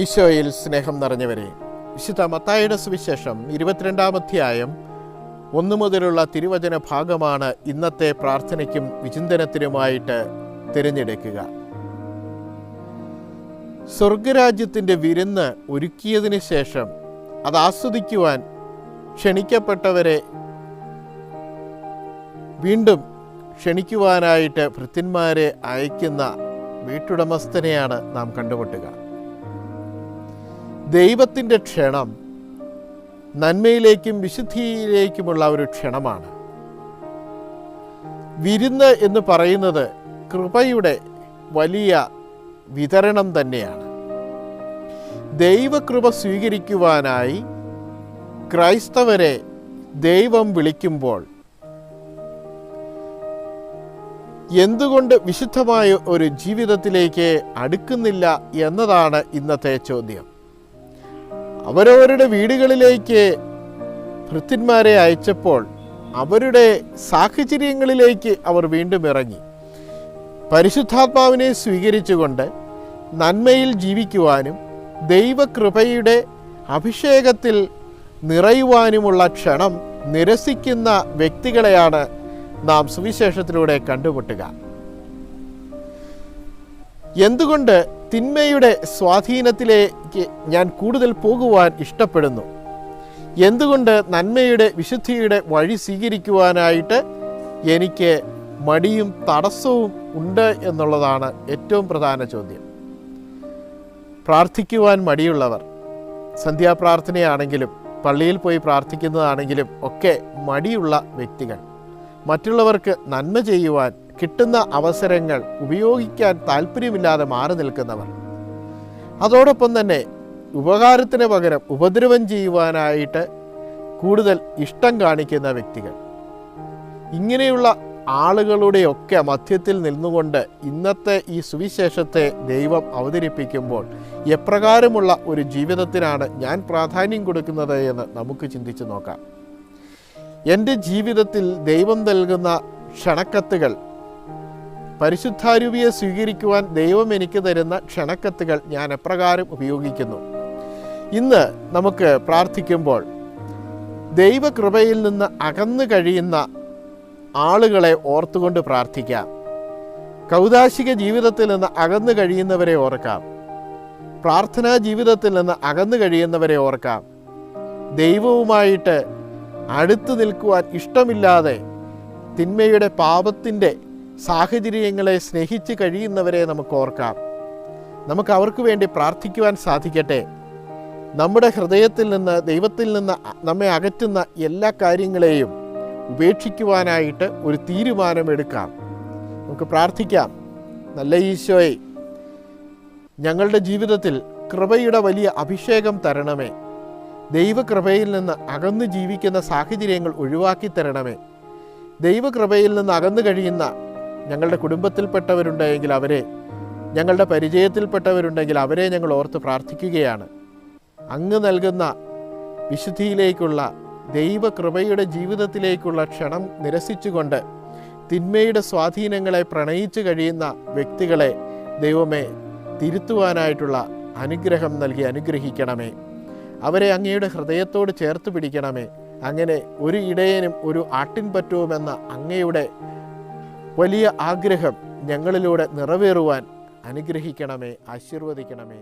ഈശോയിൽ സ്നേഹം നിറഞ്ഞവരെ വിശുദ്ധ മത്തായുടെ സുവിശേഷം ഇരുപത്തിരണ്ടാം അധ്യായം ഒന്നു മുതലുള്ള തിരുവചന ഭാഗമാണ് ഇന്നത്തെ പ്രാർത്ഥനയ്ക്കും വിചിന്തനത്തിനുമായിട്ട് തിരഞ്ഞെടുക്കുക. സ്വർഗരാജ്യത്തിന്റെ വിരുന്ന് ഒരുക്കിയതിന് ശേഷം അത് ആസ്വദിക്കുവാൻ ക്ഷണിക്കപ്പെട്ടവരെ വീണ്ടും ക്ഷണിക്കുവാനായിട്ട് ഭൃത്യന്മാരെ അയക്കുന്ന വീട്ടുടമസ്ഥനെയാണ് നാം കണ്ടുമുട്ടുക. ദൈവത്തിന്റെ ക്ഷണം നന്മയിലേക്കും വിശുദ്ധിയിലേക്കുമുള്ള ഒരു ക്ഷണമാണ്. വിരുന്ന് എന്ന് പറയുന്നത് കൃപയുടെ വലിയ വിതരണം തന്നെയാണ്. ദൈവകൃപ സ്വീകരിക്കുവാനായി ക്രൈസ്തവരെ ദൈവം വിളിക്കുമ്പോൾ എന്തുകൊണ്ട് വിശുദ്ധമായ ഒരു ജീവിതത്തിലേക്ക് അടുക്കുന്നില്ല എന്നതാണ് ഇന്നത്തെ ചോദ്യം. അവരവരുടെ വീടുകളിലേക്ക് ഭൃത്യന്മാരെ അയച്ചപ്പോൾ അവരുടെ സാഹചര്യങ്ങളിലേക്ക് അവർ വീണ്ടും ഇറങ്ങി. പരിശുദ്ധാത്മാവിനെ സ്വീകരിച്ചുകൊണ്ട് നന്മയിൽ ജീവിക്കുവാനും ദൈവകൃപയുടെ അഭിഷേകത്തിൽ നിറയുവാനുമുള്ള ക്ഷണം നിരസിക്കുന്ന വ്യക്തികളെയാണ് നാം സുവിശേഷത്തിലൂടെ കണ്ടുമുട്ടുക. എന്തുകൊണ്ട് തിന്മയുടെ സ്വാധീനത്തിലേക്ക് ഞാൻ കൂടുതൽ പോകുവാൻ ഇഷ്ടപ്പെടുന്നു. എന്തുകൊണ്ട് നന്മയുടെ വിശുദ്ധിയുടെ വഴി സ്വീകരിക്കുവാനായിട്ട് എനിക്ക് മടിയും തടസ്സവും ഉണ്ട് എന്നുള്ളതാണ് ഏറ്റവും പ്രധാന ചോദ്യം. പ്രാർത്ഥിക്കുവാൻ മടിയുള്ളവർ സന്ധ്യാപ്രാർത്ഥനയാണെങ്കിലും പള്ളിയിൽ പോയി പ്രാർത്ഥിക്കുന്നതാണെങ്കിലും ഒക്കെ മടിയുള്ള വ്യക്തികൾ. മറ്റുള്ളവർക്ക് നന്മ ചെയ്യുവാൻ കിട്ടുന്ന അവസരങ്ങൾ ഉപയോഗിക്കാൻ താല്പര്യമില്ലാതെ മാറി നിൽക്കുന്നവർ. അതോടൊപ്പം തന്നെ ഉപകാരത്തിന് പകരം ഉപദ്രവം ചെയ്യുവാനായിട്ട് കൂടുതൽ ഇഷ്ടം കാണിക്കുന്ന വ്യക്തികൾ. ഇങ്ങനെയുള്ള ആളുകളുടെയൊക്കെ മധ്യത്തിൽ നിന്നുകൊണ്ട് ഇന്നത്തെ ഈ സുവിശേഷത്തെ ദൈവം അവതരിപ്പിക്കുമ്പോൾ എപ്രകാരമുള്ള ഒരു ജീവിതത്തിനാണ് ഞാൻ പ്രാധാന്യം കൊടുക്കുന്നത് എന്ന് നമുക്ക് ചിന്തിച്ചു നോക്കാം. എന്റെ ജീവിതത്തിൽ ദൈവം നൽകുന്ന ക്ഷണക്കത്തുകൾ പരിശുദ്ധാരൂപിയെ സ്വീകരിക്കുവാൻ ദൈവം എനിക്ക് തരുന്ന ക്ഷണക്കത്തുകൾ ഞാൻ എപ്രകാരം ഉപയോഗിക്കുന്നു. ഇന്ന് നമുക്ക് പ്രാർത്ഥിക്കുമ്പോൾ ദൈവകൃപയിൽ നിന്ന് അകന്നു കഴിയുന്ന ആളുകളെ ഓർത്തുകൊണ്ട് പ്രാർത്ഥിക്കാം. കൗതാശിക ജീവിതത്തിൽ നിന്ന് അകന്നു കഴിയുന്നവരെ ഓർക്കാം. പ്രാർത്ഥനാ ജീവിതത്തിൽ നിന്ന് അകന്നു കഴിയുന്നവരെ ഓർക്കാം. ദൈവവുമായിട്ട് അടുത്തു നിൽക്കുവാൻ ഇഷ്ടമില്ലാതെ തിന്മയുടെ പാപത്തിന്റെ സാഹചര്യങ്ങളെ സ്നേഹിച്ച് കഴിയുന്നവരെ നമുക്ക് ഓർക്കാം. നമുക്ക് അവർക്ക് വേണ്ടി പ്രാർത്ഥിക്കുവാൻ സാധിക്കട്ടെ. നമ്മുടെ ഹൃദയത്തിൽ നിന്ന് ദൈവത്തിൽ നിന്ന് നമ്മെ അകറ്റുന്ന എല്ലാ കാര്യങ്ങളെയും ഉപേക്ഷിക്കുവാനായിട്ട് ഒരു തീരുമാനമെടുക്കാം. നമുക്ക് പ്രാർത്ഥിക്കാം. നല്ല ഈശോയെ ഞങ്ങളുടെ ജീവിതത്തിൽ കൃപയുടെ വലിയ അഭിഷേകം തരണമേ. ദൈവകൃപയിൽ നിന്ന് അകന്നു ജീവിക്കുന്ന സാഹചര്യങ്ങൾ ഒഴിവാക്കി തരണമേ. ദൈവകൃപയിൽ നിന്ന് അകന്നു കഴിയുന്ന ഞങ്ങളുടെ കുടുംബത്തിൽപ്പെട്ടവരുണ്ടെങ്കിൽ അവരെ ഞങ്ങളുടെ പരിചയത്തിൽപ്പെട്ടവരുണ്ടെങ്കിൽ അവരെ ഞങ്ങൾ ഓർത്ത് പ്രാർത്ഥിക്കുകയാണ്. അങ്ങ് നൽകുന്ന വിശുദ്ധിയിലേക്കുള്ള ദൈവകൃപയുടെ ജീവിതത്തിലേക്കുള്ള ക്ഷണം നിരസിച്ചുകൊണ്ട് തിന്മയുടെ സ്വാധീനങ്ങളെ പ്രണയിച്ചു കഴിയുന്ന വ്യക്തികളെ ദൈവമേ തിരുത്തുവാനായിട്ടുള്ള അനുഗ്രഹം നൽകി അനുഗ്രഹിക്കണമേ. അവരെ അങ്ങയുടെ ഹൃദയത്തോട് ചേർത്ത് പിടിക്കണമേ. അങ്ങനെ ഒരു ഇടയനും ഒരു ആട്ടിൻ പറ്റവുമെന്ന അങ്ങയുടെ വലിയ ആഗ്രഹം ഞങ്ങളിലൂടെ നിറവേറുവാൻ അനുഗ്രഹിക്കണമേ ആശീർവദിക്കണമേ.